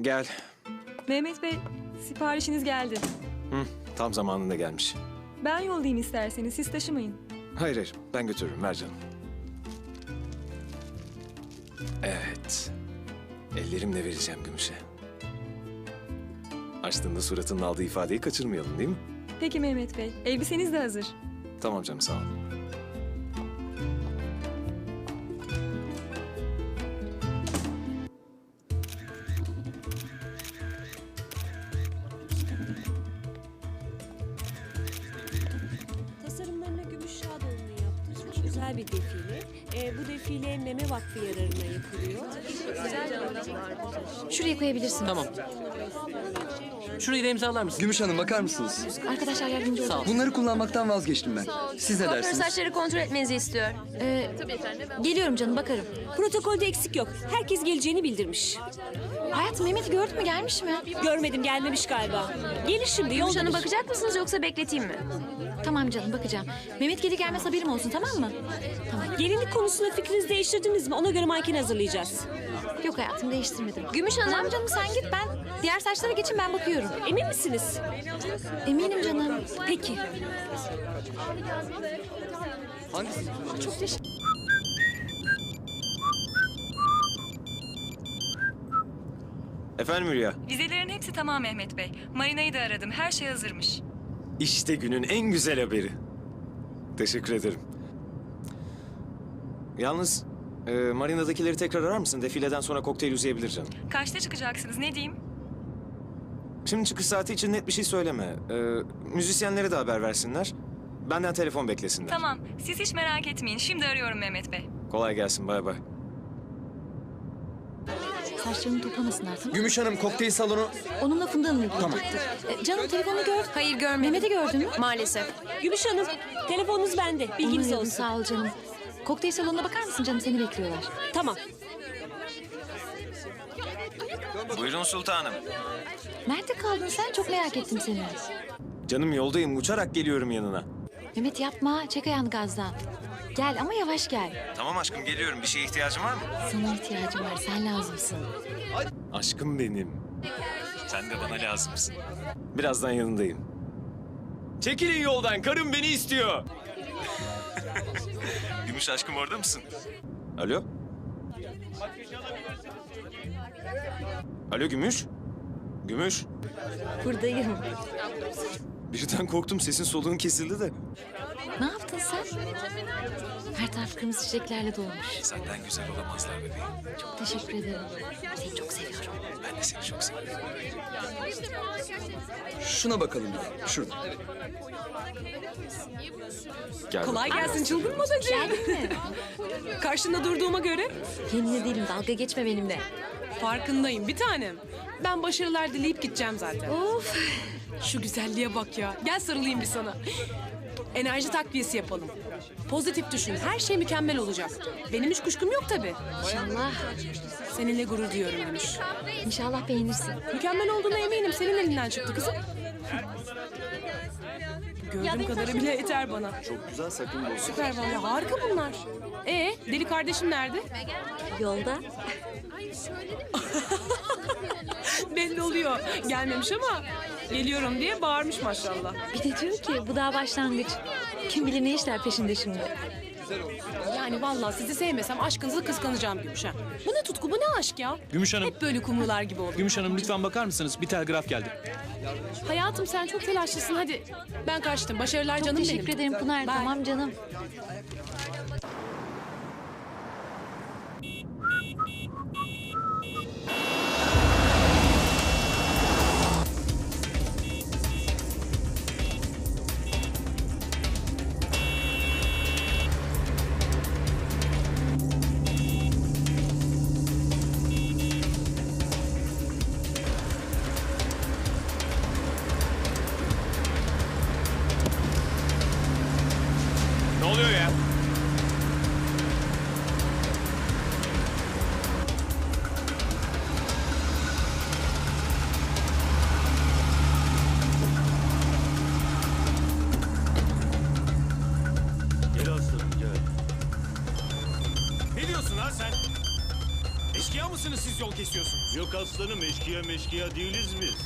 Gel. Mehmet Bey, siparişiniz geldi. Hı, tam zamanında gelmiş. Ben yollayayım isterseniz, siz taşımayın. Hayır hayır ben götürürüm ver canım. Evet. Ellerimle vereceğim Gümüş'e. Açtığında suratının aldığı ifadeyi kaçırmayalım değil mi? Peki Mehmet Bey, elbiseniz de hazır. Tamam canım sağ ol. Yaptığı çok defile Meme Vakfı yararına yapılıyor. Şuraya koyabilirsin. Tamam. Şurayı da imzalar mısın? Gümüş Hanım bakar mısınız? Arkadaşlar yardımcı olun. Bunları kullanmaktan vazgeçtim ben. Siz ne Kuaför dersiniz? saçları kontrol etmenizi istiyor. Ee, geliyorum canım bakarım. Protokolde eksik yok. Herkes geleceğini bildirmiş. Hayatım Mehmet'i gördün mü gelmiş mi? Görmedim gelmemiş galiba. Gelir şimdi Gümüş yolda. Hanım bakacak mısınız yoksa bekleteyim mi? Tamam canım bakacağım. Mehmet gelir gelmez haberim olsun tamam mı? Tamam. Gelinlik konusunda fikrinizi değiştirdiniz mi? Ona göre manken hazırlayacağız. Yok hayatım değiştirmedim. Gümüş Hanım. Tamam canım sen git ben diğer saçlara geçin ben bakıyorum. Emin misiniz? Eminim canım. Peki. Hangisi? Çok teşekkür Efendim Hülya. Vizelerin hepsi tamam Mehmet Bey. Marina'yı da aradım, her şey hazırmış. İşte günün en güzel haberi. Teşekkür ederim. Yalnız e, marinadakileri tekrar arar mısın? Defileden sonra kokteyl uzayabilir canım. Kaçta çıkacaksınız, ne diyeyim? Şimdi çıkış saati için net bir şey söyleme. E, müzisyenlere de haber versinler. Benden telefon beklesinler. Tamam, siz hiç merak etmeyin. Şimdi arıyorum Mehmet Bey. Kolay gelsin bay bay. Saçlarını toplamasınlar tamam mı? Gümüş Hanım kokteyl salonu... Onunla fındığını uygulayacaktır. Ee, canım telefonunu gör. Hayır görmedim. Mehmet'i gördün mü? Maalesef. Gümüş Hanım telefonunuz bende. Bilginiz Onu aradım, olsun. Sağ ol canım. Kokteyl salonuna bakar mısın canım seni bekliyorlar. Tamam. Buyurun sultanım. Nerede kaldın sen? Çok merak ettim seni. Canım yoldayım uçarak geliyorum yanına. Mehmet yapma çek ayağını gazdan. Gel ama yavaş gel. Tamam aşkım geliyorum. Bir şeye ihtiyacın var mı? Sana ihtiyacım var sen lazımsın. Aşkım benim. Sen de bana lazımsın. Birazdan yanındayım. Çekilin yoldan. Karım beni istiyor. Gümüş aşkım orada mısın? Alo? Alo Gümüş? Gümüş? Buradayım. Birden korktum sesin soluğun kesildi de. Ne yaptın sen? Her taraf kırmızı çiçeklerle dolmuş. Senden güzel olamazlar bebeğim. Çok teşekkür ederim. Seni çok seviyorum. Ben de seni çok seviyorum. Şuna bakalım. Şurada. Gel Kolay gelsin çılgın modacı. Geldin mi? Karşında durduğuma göre Yemin ederim dalga geçme benimle. Farkındayım bir tanem. Ben başarılar dileyip gideceğim zaten. Of. Şu güzelliğe bak ya. Gel sarılayım bir sana. Enerji takviyesi yapalım. Pozitif düşün. Her şey mükemmel olacak. Benim hiç kuşkum yok tabii. İnşallah. Seninle gurur duyuyorum Gümüş. İnşallah beğenirsin. Mükemmel olduğuna eminim. Senin elinden çıktı kızım. Gördüğüm kadarı bile yeter bana. Çok güzel sakın bozma. Süper vallahi harika bunlar. Ee, deli kardeşim nerede? Yolda. Belli oluyor. Gelmemiş ama geliyorum diye bağırmış maşallah. Bir de diyor ki bu daha başlangıç. Kim bilir ne işler peşinde şimdi. Yani vallahi sizi sevmesem aşkınızı kıskanacağım Gümüş ha. Bu ne tutku bu ne aşk ya? Gümüş Hanım, Hep böyle kumrular gibi olur. Gümüş Hanım lütfen bakar mısınız? Bir telgraf geldi. Hayatım sen çok telaşlısın hadi. Ben kaçtım. Başarılar Çok canım teşekkür benim. ederim Pınar. Bye. Tamam canım. Ne oluyor ya? Gel aslanım gel. Ne diyorsun lan sen? Eşkıya mısınız siz yol kesiyorsunuz? Yok aslanım eşkıya meşkıya değiliz biz.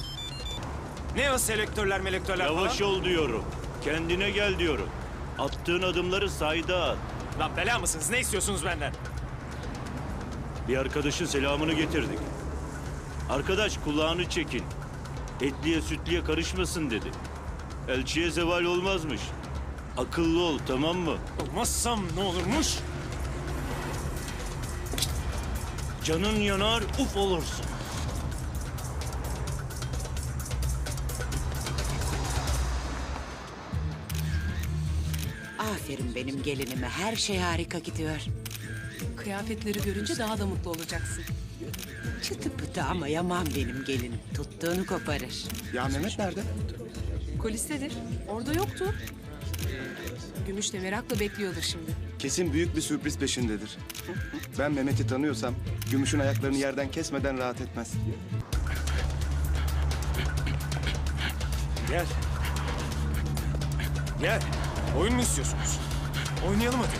Ne o selektörler melektörler Yavaş falan? ol diyorum. Kendine gel diyorum. Attığın adımları sayda at. Lan bela mısınız? Ne istiyorsunuz benden? Bir arkadaşın selamını getirdik. Arkadaş kulağını çekin. Etliye sütliye karışmasın dedi. Elçiye zeval olmazmış. Akıllı ol tamam mı? Olmazsam ne olurmuş? Canın yanar uf olursun. Aferin benim gelinime. Her şey harika gidiyor. Kıyafetleri görünce daha da mutlu olacaksın. Çıtı pıtı ama yaman benim gelinim. Tuttuğunu koparır. Ya Mehmet nerede? Kolistedir. Orada yoktu. Gümüş de merakla bekliyordur şimdi. Kesin büyük bir sürpriz peşindedir. Ben Mehmet'i tanıyorsam Gümüş'ün ayaklarını yerden kesmeden rahat etmez. Gel. Gel. Oyun mu istiyorsunuz? Oynayalım hadi.